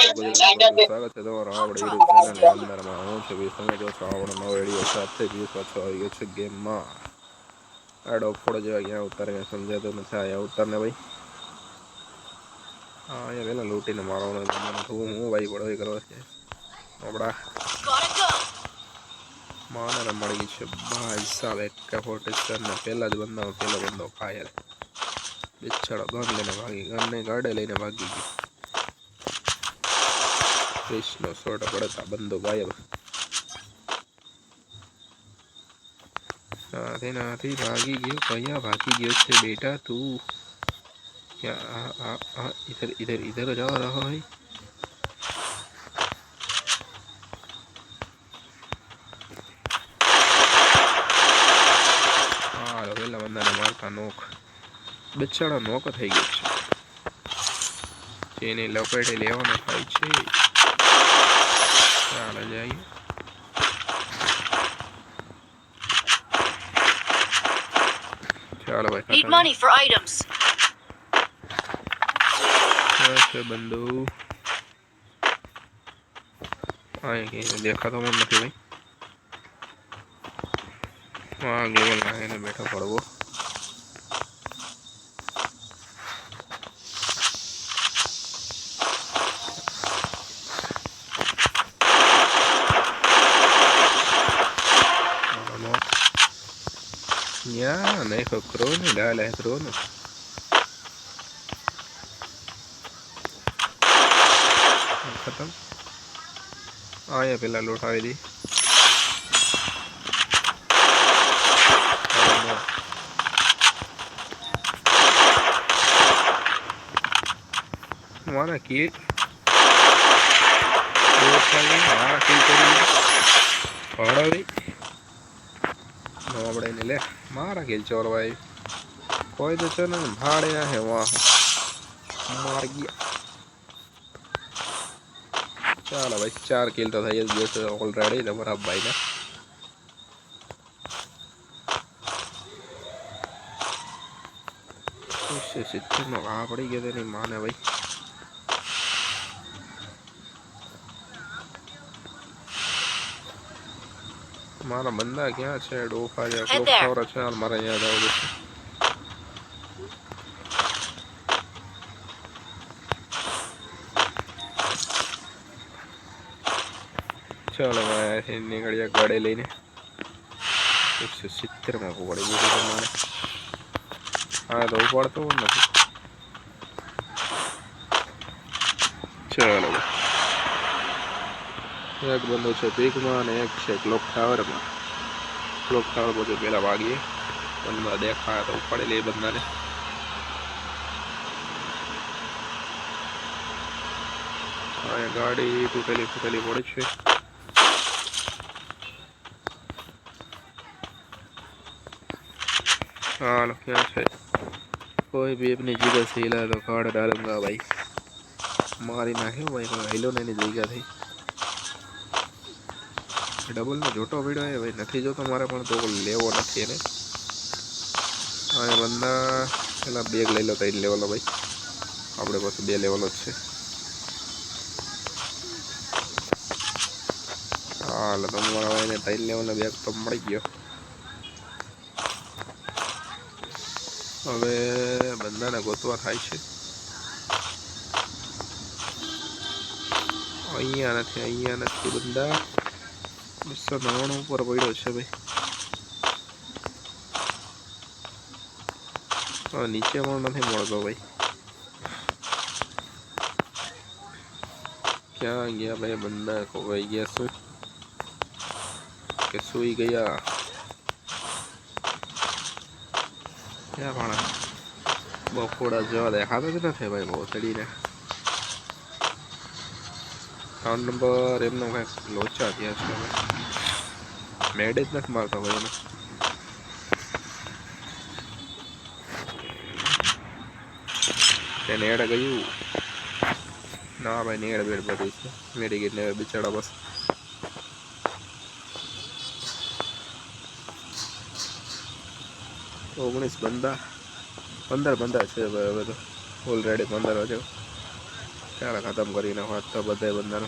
સ્વાગત ગેમમાં આડો ફોડો જેવા ક્યાં ઉતારે ક્યાં સમજાતો નથી. અહીંયા ઉતારને ભાઈ. હા અહીંયા પેલા લૂંટીને મારવાનો હું હું પડો કરવા છે. આપણા માને મળી છે ભાઈ સાહેબ એક ફોર્ટી સેવન ને પહેલા જ બંદામાં પહેલો બંદો ફાયર બિચારો ગન લઈને ભાગી ગનને ગાડે લઈને ભાગી ગયો. કૃષ્ણ સોટ પડતા બંધો ગાયબ સાથે નાથી ભાગી ગયો કયા ભાગી ગયો છે બેટા તું. ઇધર ઇધર ઇધર જા રહો હૈ. પેલા બંદાને મારતા નોખ. બચ્ચાડા નોક થઈ ગયો છે. જેને લપેટે લેવાનો થાય છે. ચાલો જઈએ ચાલો ભાઈ Need money for items. છે બંધુ અહીંયા ક્યાંય દેખાતો પણ નથી ભાઈ હા ગ્લોબલ લાગીને બેઠો પડવો Ya, ne dijo Crono, la la de Crono. ખતમ અહીંયા પેલા લોટાવી દી મારા કિલ મારા કિલ કરી હળવી નોબડાઈને લે મારા કિલ ચોરવાય કોઈ તો છે ને ભાડે હે વાહ માર ગયા ચાલો ભાઈ ચાર કિલ તો થઈ જ ગયો છે ઓલરેડી તમારા ભાઈને સિત્તેરનો ઘા પડી ગયો તેની માને ભાઈ મારા બંદા ક્યાં છે? ડોફા છે ડોફા છે મારે અહીંયા આવે છે. ચાલો ભાઈ નીકળ્યા ગાડે લઈને. એકસો સિત્તેરમાં પકડી દીધું તમારે. હા તો ઉપાડતો નથી. ચાલો. એક બંધો છે પીકમાં અને એક છે ક્લોક ટાવરમાં ક્લોક ટાવર બધું પહેલાં વાગીએ. બંધા દેખાય તો ઉપાડી લઈએ બંદાને. ગાડી તૂટેલી ફૂટેલી પડે છે. હાલો ક્યાં છે? કોઈ બી એમની જગ્યા સીલા તો કાઢ ડાલંગા, ભાઈ. મારી નાખ્યો ભાઈ હેલો ને એની જગ્યા થઈ ડબલ નો જોટો પડ્યો એ નથી જોતો મારે પણ તો લેવો નથી એને. હવે બંદા પેલા બેગ લઈ લો ત્રણ લેવલો ભાઈ. આપણે પાસે બે લેવલો જ છે. હાલ તમારા ભાઈને ત્રણ લેવલનો બેગ તો મળી ગયો. હવે બંદાને ગોતવા થાય છે. અહીંયા નથી અહીંયા નથી બંદા. બસો ઉપર પડ્યો છે ભાઈ. હા, નીચે પણ નથી મળતો ભાઈ. ક્યાં ગયા ભાઈ બંદા? ખોવાઈ ગયા શું? કે સુઈ ગયા? ક્યાં પણ બફોડા જેવા દેખાતો જ નથી ભાઈ, બહુ ચડીને. ત્રણ નંબર એમનો કંઈક લોચા થયા છે હવે. મેડ જ નથી મારતો ભાઈ એને. તેને એડે ગયું ના ભાઈ નેડ બેડ બધી છે. મેડી ગઈ ને બિચારા બસ. ઓગણીસ બંદા. પંદર બંદા છે હવે તો. ઓલરેડી પંદર હજુ ચાલો, ખતમ કરીને વાત તો બધા બંધાનો.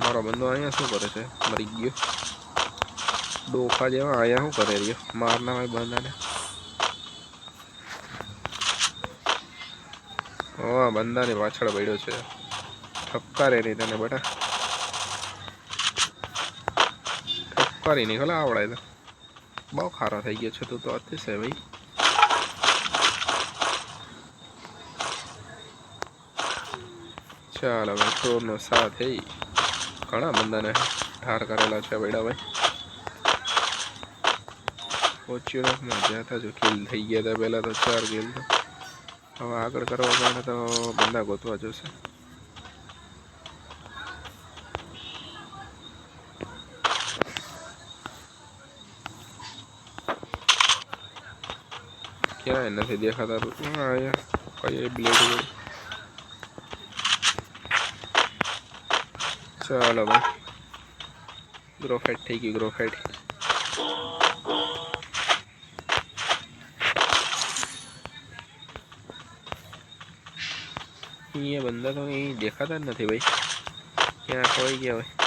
મારો બંધો અહીંયા શું કરે છે? મરી ગયો. ડોફા જેવા અહીંયા શું કરે રહ્યો? મારના ભાઈ બંધાને. હા બંદાની પાછળ પડ્યો છે. ઠપકારે નહીં તને બેટા. ઠપકારી નહીં, ખલા આવડાય તો. બહુ ખારો થઈ ગયો છે તું તો અતિશય ભાઈ. ચાલો, હવે છોડનો સાથ એ ઘણા બંદાને ઠાર કરેલા છે ભાઈ પોચ્યુરકમાં જ્યાં હતા જો કિલ થઈ ગયા હતા પહેલાં તો ચાર કિલ હવે આગળ કરવા માટે તો બંદા ગોતવા જોશે. ક્યાંય નથી દેખાતા. હા, અહીંયા કઈ બ્લેડ ચાલો ભાઈ. ગ્રોફેટ થઈ ગયું ગ્રોફેટ અહીંયા બંદા તો અહીં દેખાતા જ નથી ભાઈ. ક્યાં ખોઈ ગયા ભાઈ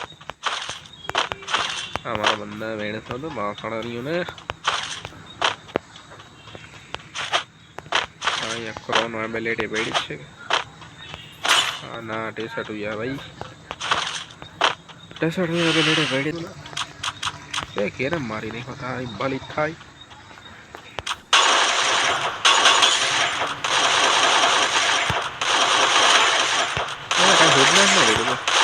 આ મારા બંદા વેણતો હતો ને અહીંયા ક્રોન એબિલિટી પડી છે. હા ના ટી શર્ટ ભાઈ. ટી શર્ટ એબિલિટી પડી એ કેરમ મારી નહીં હોતા બાલી થાય મને કાંઈ હોદના જ ન લીધું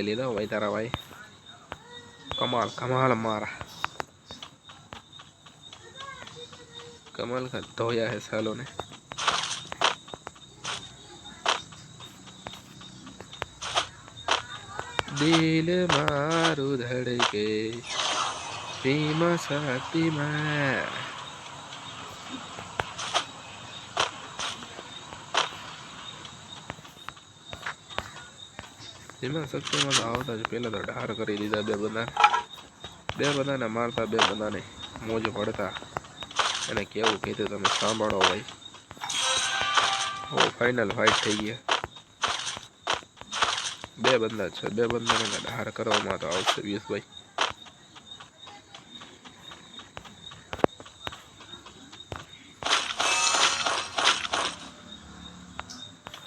ઉપાડી લીધો ભાઈ તારા ભાઈ કમાલ કમાલ મારા કમાલ કા ધોયા હે સાલો ને દિલ મારું ધડકે પ્રેમ શક્તિમાં શક્તિમાં તો આવતા જ, પહેલાં તો ઢાર કરી દીધા બે બધા બે બધાને મારતા, બે બધાને મોજ પડતા. એને કેવું કીધું તમે સાંભળો ભાઈ. ઓ ફાઇનલ ફાઇટ થઈ ગયા બે બંદા છે, બે બંદાને ઢાર કરવામાં તો આવશે વીસભાઈ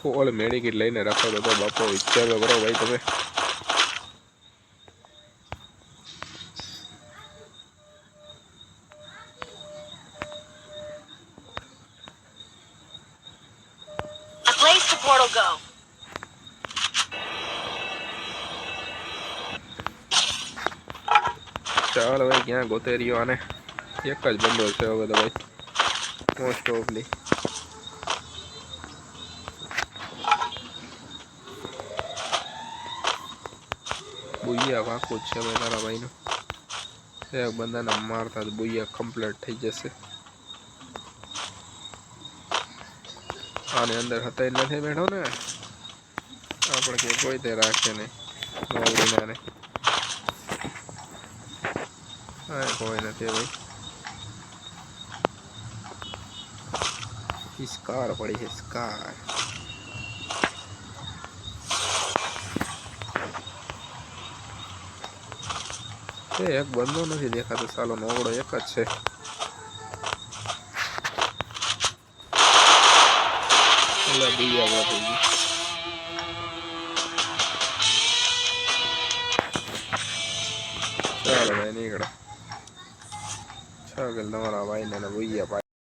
ઓલ મેડિકિટ લઈને રાખો તો બાપો વિચાર તો કરો ભાઈ તમે. Portal go. ચાલ ભાઈ ક્યાં ગોતે રહ્યો આને? એક જ બંદો છે હવે તો ભાઈ. મોસ્ટ ઓફલી બુૈયા વાંકું છે ભાઈ તારા ભાઈનો. એક બંદાને મારતા બુૈયા કમ્પ્લીટ થઈ જશે. આની અંદર હતા નથી બેઠો ને. આપણે કે કોઈ તે રાખે નહીં. નોકરીના ને હા કોઈ નથી ભાઈ. સ્કાર પડી છે સ્કાર એ એક બંધો નથી દેખાતો. સાલો નોકડો એક જ છે. ચાલો, ભાઈ, નીકળો. છગલ તમારા ભાઈને ભૂયા